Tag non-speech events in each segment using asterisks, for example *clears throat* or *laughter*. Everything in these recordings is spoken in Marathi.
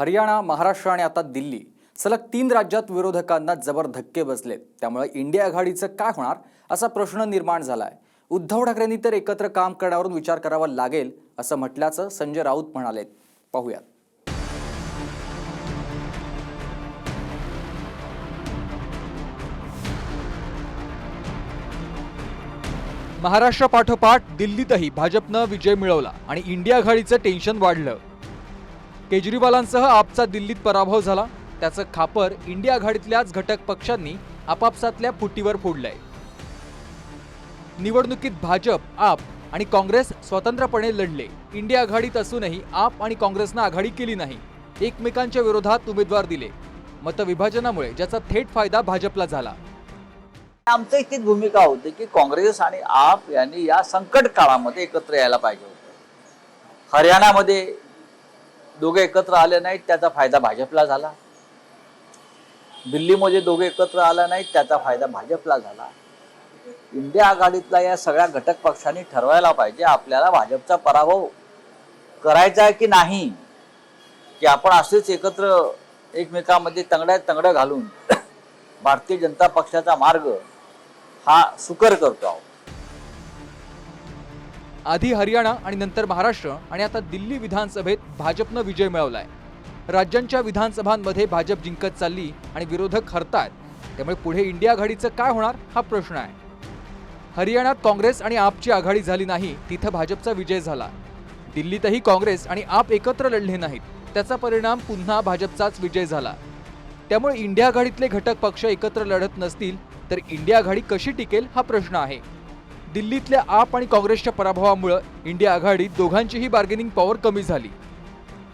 हरियाणा महाराष्ट्र आणि आता दिल्ली सलग तीन राज्यात विरोधकांना जबर धक्के बसलेत त्यामुळे इंडिया आघाडीचं काय होणार असा प्रश्न निर्माण झाला आहे उद्धव ठाकरेंनी तर एकत्र काम करण्यावरून विचार करावा लागेल असं म्हटल्याचं संजय राऊत म्हणालेत पाहूयात. महाराष्ट्रापाठोपाठ दिल्लीतही भाजपनं विजय मिळवला आणि इंडिया आघाडीचं टेन्शन वाढलं. केजरीवालांसह आपचा दिल्लीत पराभव झाला. त्याचं खापर इंडिया आघाडीतल्याच घटक पक्षांनी आपापसातल्या फुटीवर फोडलंय. निवडणुकीत भाजप आप आणि काँग्रेस स्वतंत्रपणे लढले. इंडिया आघाडीत असूनही आप आणि काँग्रेसनं आघाडी केली नाही. एकमेकांच्या विरोधात उमेदवार दिले. मतविभाजनामुळे ज्याचा थेट फायदा भाजपला झाला. आमचं इतकीच भूमिका होती की काँग्रेस आणि आप यांनी या संकट काळामध्ये एकत्र यायला पाहिजे होतं. हरियाणामध्ये दोघे एकत्र आले नाहीत त्याचा फायदा भाजपला झाला. दिल्लीमध्ये दोघे एकत्र आला नाहीत त्याचा फायदा भाजपला झाला. इंडिया आघाडीतला या सगळ्या घटक पक्षांनी ठरवायला पाहिजे आपल्याला भाजपचा पराभव करायचा आहे की नाही की आपण असेच एकत्र एकमेकांमध्ये तंगड्यात तंगड्या घालून भारतीय जनता पक्षाचा मार्ग हा सुकर करतो आहोत. आधी हरियाणा आणि नंतर महाराष्ट्र आणि आता दिल्ली विधानसभेत भाजपनं विजय मिळवलाय. राज्यांच्या विधानसभांमध्ये भाजप जिंकत चालली आणि विरोधक हरतायत त्यामुळे पुढे इंडिया आघाडीचं काय होणार हा प्रश्न आहे. हरियाणात काँग्रेस आणि आपची आघाडी झाली नाही तिथं भाजपचा विजय झाला. दिल्लीतही काँग्रेस आणि आप एकत्र लढले नाहीत त्याचा परिणाम पुन्हा भाजपचाच विजय झाला. त्यामुळे इंडिया आघाडीतले घटक पक्ष एकत्र लढत नसतील तर इंडिया आघाडी कशी टिकेल हा प्रश्न आहे. दिल्लीतल्या आप आणि काँग्रेसच्या पराभवामुळं इंडिया आघाडीत दोघांचीही बार्गेनिंग पॉवर कमी झाली.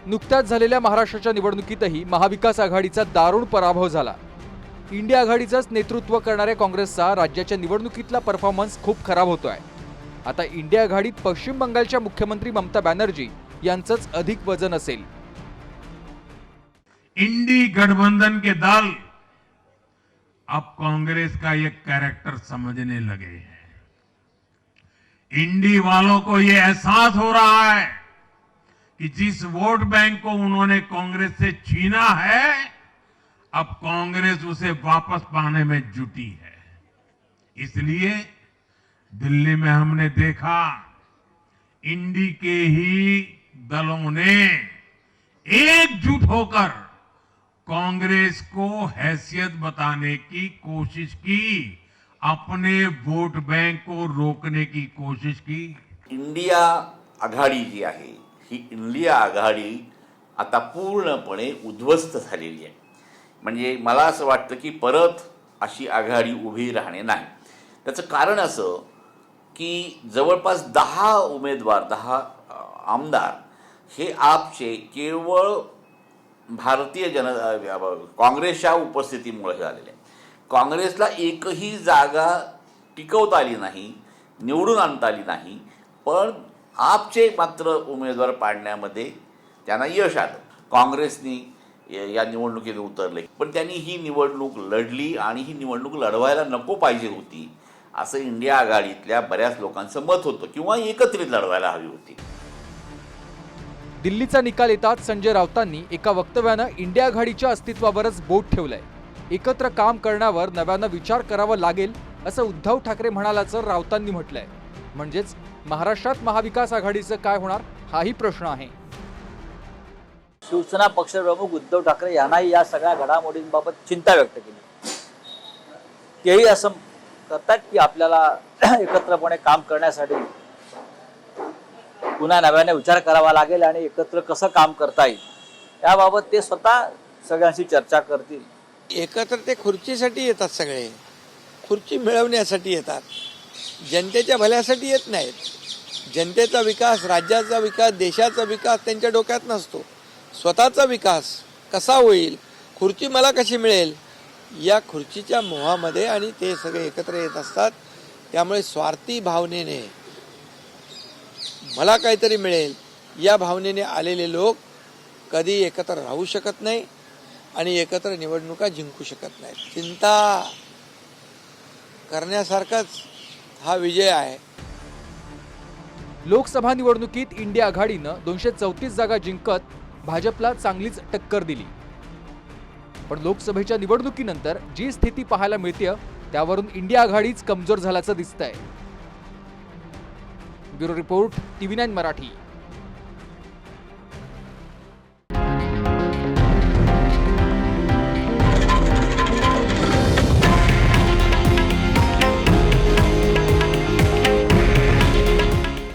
नुकत्याच झालेल्या महाराष्ट्राच्या निवडणुकीतही महाविकास आघाडीचा दारुण पराभव झाला. इंडिया आघाडीचंच नेतृत्व करणाऱ्या काँग्रेसचा राज्याच्या निवडणुकीतला परफॉर्मन्स खूप खराब होतोय. आता इंडिया आघाडीत पश्चिम बंगालच्या मुख्यमंत्री ममता बॅनर्जी यांचंच अधिक वजन असेल. इंडी गठबंधन के दल अब कांग्रेस का ये कैरेक्टर समझने लगे हैं। इंडी वालों को ये एहसास हो रहा है कि जिस वोट बैंक को उन्होंने कांग्रेस से छीना है, अब कांग्रेस उसे वापस पाने में जुटी है। इसलिए दिल्ली में हमने देखा, इंडी के ही दलों ने एकजुट होकर कांग्रेस को हैसियत बताने की कोशिश की। अपने वोट बैंक को रोकने की कोशिश की। इंडिया आघाडी जी आहे ही इंडिया आघाडी आता पूर्णपणे उद्ध्वस्त झालेली आहे. म्हणजे मला असं वाटतं की परत अशी आघाडी उभी राहणे नाही. त्याचं कारण असं की जवळपास दहा उमेदवार दहा आमदार हे आपचे केवळ भारतीय जन काँग्रेसच्या उपस्थितीमुळे झालेले. आहे काँग्रेसला एकही जागा टिकवता आली नाही निवडून आणता आली नाही पण आपचे मात्र उमेदवार पाडण्यामध्ये त्यांना यश आलं. काँग्रेसनी या- या निवडणुकीत उतरले. पण त्यांनी ही निवडणूक लढली आणि ही निवडणूक लढवायला नको पाहिजे होती. असं इंडिया आघाडीतल्या बऱ्याच लोकांचं मत होतं किंवा एकत्रित लढवायला हवी होती. दिल्लीचा निकाल येताच संजय राऊतांनी एका वक्तव्यानं इंडिया आघाडीच्या अस्तित्वावरच बोट ठेवलंय. एकत्र काम करण्यावर नव्यानं विचार करावा लागेल असं उद्धव ठाकरे म्हणाल्याचं राऊतांनी म्हटलंय. म्हणजेच महाराष्ट्रात महाविकास आघाडीचं काय होणार हाही प्रश्न आहे. शिवसेना पक्षप्रमुख उद्धव ठाकरे यांनाही या सगळ्या घडामोडींबाबत चिंता व्यक्त केली. तेही असं करतात की आपल्याला *clears throat* एकत्रपणे काम करण्यासाठी पुन्हा नव्याने विचार करावा लागेल आणि एकत्र कसं काम करता येईल याबाबत ते स्वतः सगळ्यांशी चर्चा करतील. एकत्र ते खुर्चीसाठी येतात सगळे. खुर्ची मिळवण्यासाठी येतात. जनतेच्या भल्यासाठी येत नाहीत. जनतेचा विकास राज्याचा विकास देशाचा विकास त्यांच्या डोक्यात नसतो. स्वतःचा विकास कसा होईल? खुर्ची मला कशी मिळेल? या खुर्चीच्या मोहामध्ये आणि ते सगळे एकत्र येत असतात. त्यामुळे स्वार्थी भावनेने मला काहीतरी मिळेल. या भावनेने आलेले लोक कधी एकत्र राहू शकत नाही. आणि एकत्र निवडणुका जिंकू शकत नाहीत. चिंता करण्यासारखाच हा विजय आहे. लोकसभा निवडणुकीत इंडिया आघाडीनं दोनशे चौतीस जागा जिंकत भाजपला चांगलीच टक्कर दिली. पण लोकसभेच्या निवडणुकीनंतर जी स्थिती पाहायला मिळते त्यावरून इंडिया आघाडीच कमजोर झाल्याचं दिसतंय. Bureau report TV nine Marathi.